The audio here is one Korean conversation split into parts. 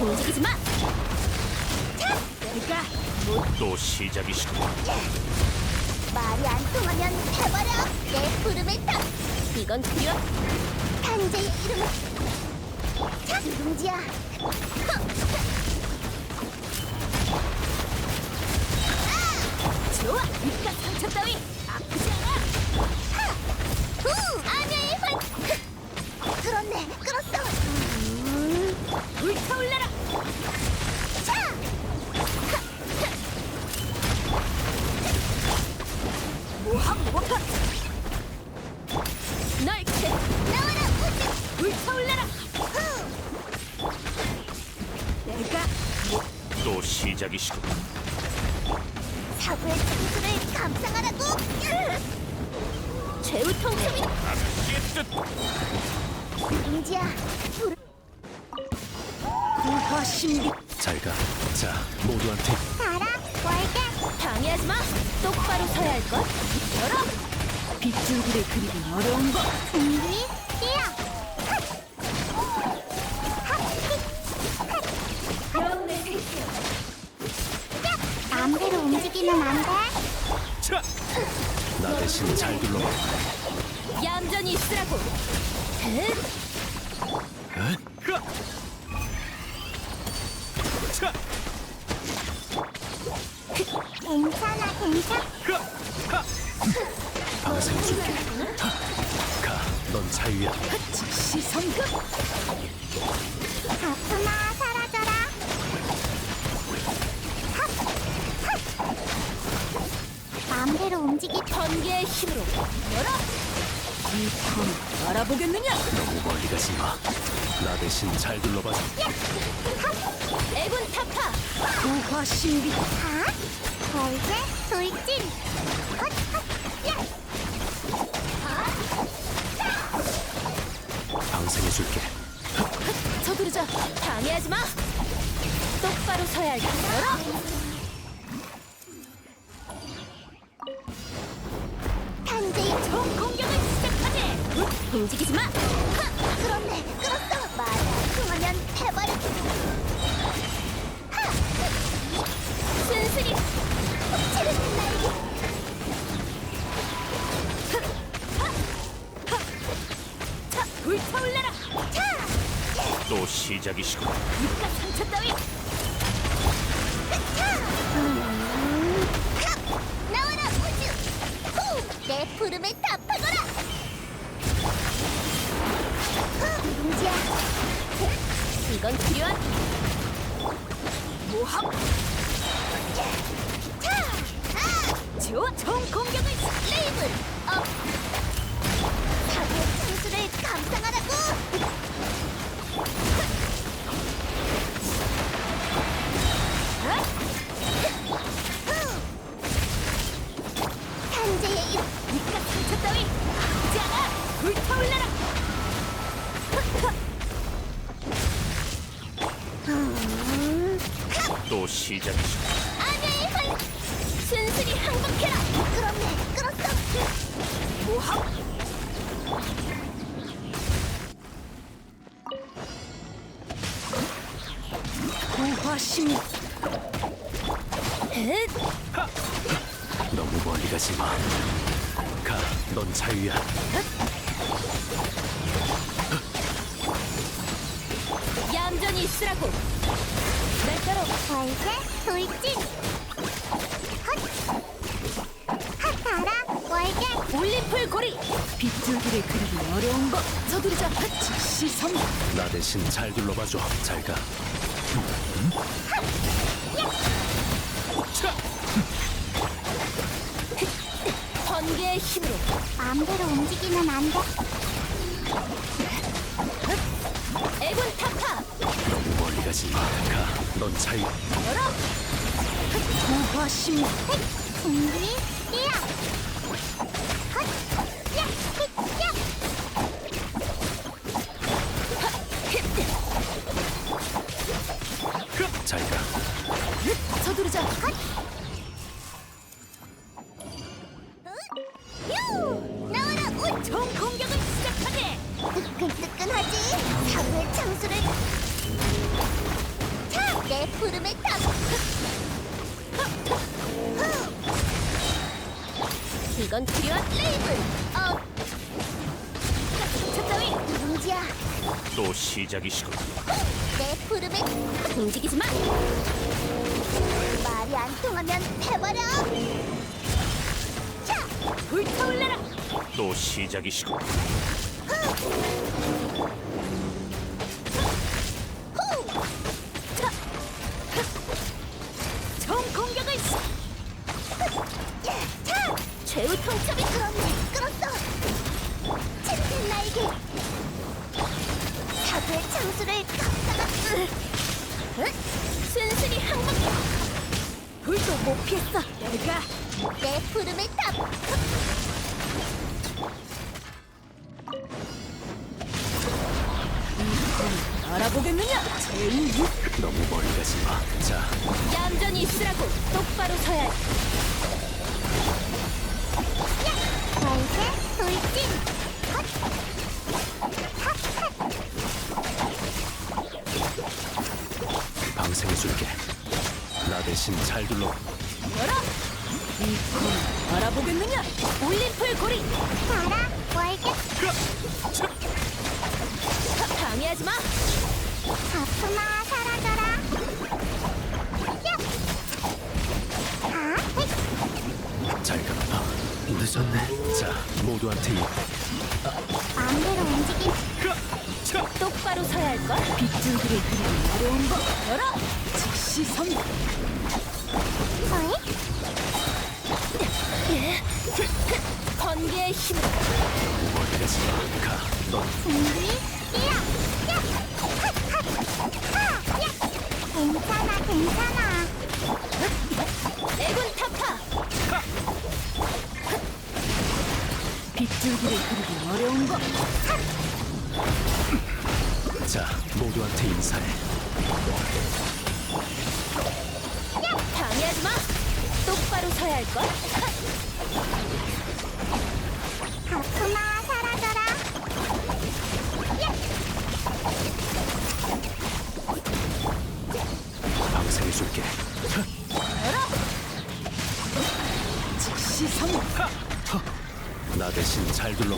움직이지 마. 자, 내가 또 시작이시고 말이 안 통하면 해버려. 내 부름을 타. 이건 필요. 탄재의 이름은 자 누룽지야. 좋아. 입가 상처 따위 나와라 우주 불타올라라 내가 또 사고의 감상하라고 최후 뜻 구화 신비 잘 가. 자, 모두한테. 가라 월계 방해하지 마 똑바로 서야 할 것 열어 빗줄기를 그리긴 어려운 거 준비 뛰어 마음대로 움직이면 안 돼. 자. 나 대신 잘 둘러봐. 얌전히 있으라고 헷! 흐! 괜찮아, 괜찮아. 방생 줄게. 하! 가, 넌 자유야. 즉시 성급 아프나 사라져라. 핫! 핫! 마음대로 움직이. 번개의 힘으로 열어 이품 알아보겠느냐 너무 멀리 가지 마. 나 대신 잘 둘러봐. 애군 타파 구화 신비 핫! 월계 돌진. 핫! 핫! 야! 방생해 줄게. 서두르자 방해하지 마 똑바로 서야 할것 열어 탄재의 총 공격을 시작하지 움직이지 마 하! 끌 시작이시고 입가 상처 따위 나와라 우주! 후! 내 부름을 답하거라! 이건 필요한 모함 시작이시고 아녀의 발! 순순히 항복해라 끌었네, 끌었어! 모함 신비 헷 너무 멀리 가지 마. 가, 넌 자유야. 얌전히 있으라고 날 따라 월계 돌진! 헛! 핫하라 월계! 올림플 고리 빗줄기를 그리기 어려운 것 서두르자 즉시 성나 대신 잘 둘러봐줘. 잘 가. 자, 번개의 힘으로 마음대로 움직이면 안 돼. 애군 타파 너무 멀리 가지 마. 가, 넌 자유. 열어 뛰어! 헛! 야! 힛! 야! 잘 가. 서두르자 유! 이건 필요한 레이븐 어. 차 누룽지야 또 시작이시군. 내 부름에 움직이지 마. 말이 안 통하면 해버려. 자 불타올라라. 또 시작이시군. 후! 자, 최후 통첩이 그렇네. 끌었어. 짙은 날개 사고의 창수를 걷다가 순순히 한 바퀴 불도 못 피했어. 내가 내 부름에 답 알아보겠느냐? 제일 너무 멀리 가지 마. 자, 얌전히 있으라고 똑바로 서야 해 방생해줄게. 나 대신 잘 둘러. 열어. 이꿈 알아보겠느냐? 올림플 고리 가라 월계 방해하지 마. 아프마 늦었네. 자, 모두한테 이 마음대로 움직임 똑바로 서야 할걸 빗줄기를 그리기 어려운 거 열어 즉시 성공 어이? 번개의 가지 마. 가. 넌 준비 뛰어 어려운 거 자, 모두한테 인사해. 방해하지 마 똑바로 서야 할걸 아프마 사라져라 야! 방생해줄게. 즉시 성공 나 대신 잘 둘러.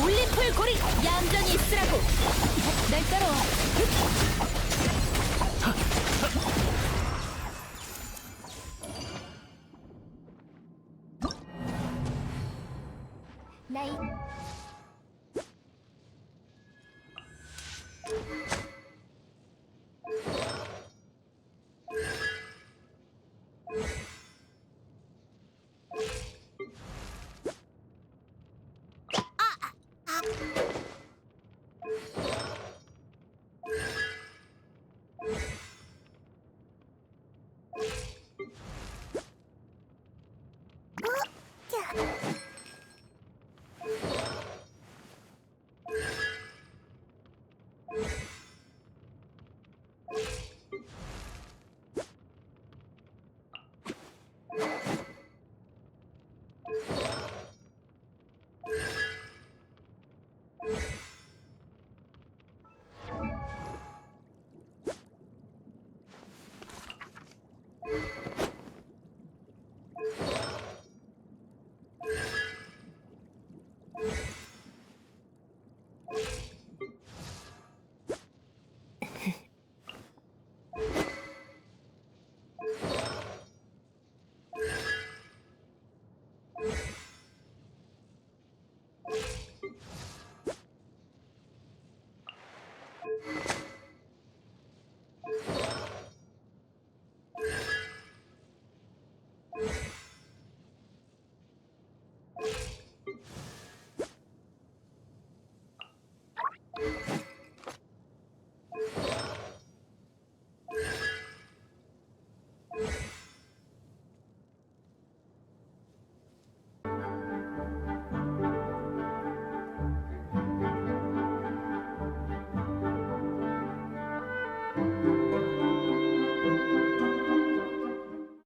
올림플 고리 얌전히 있으라고 날 따라와 나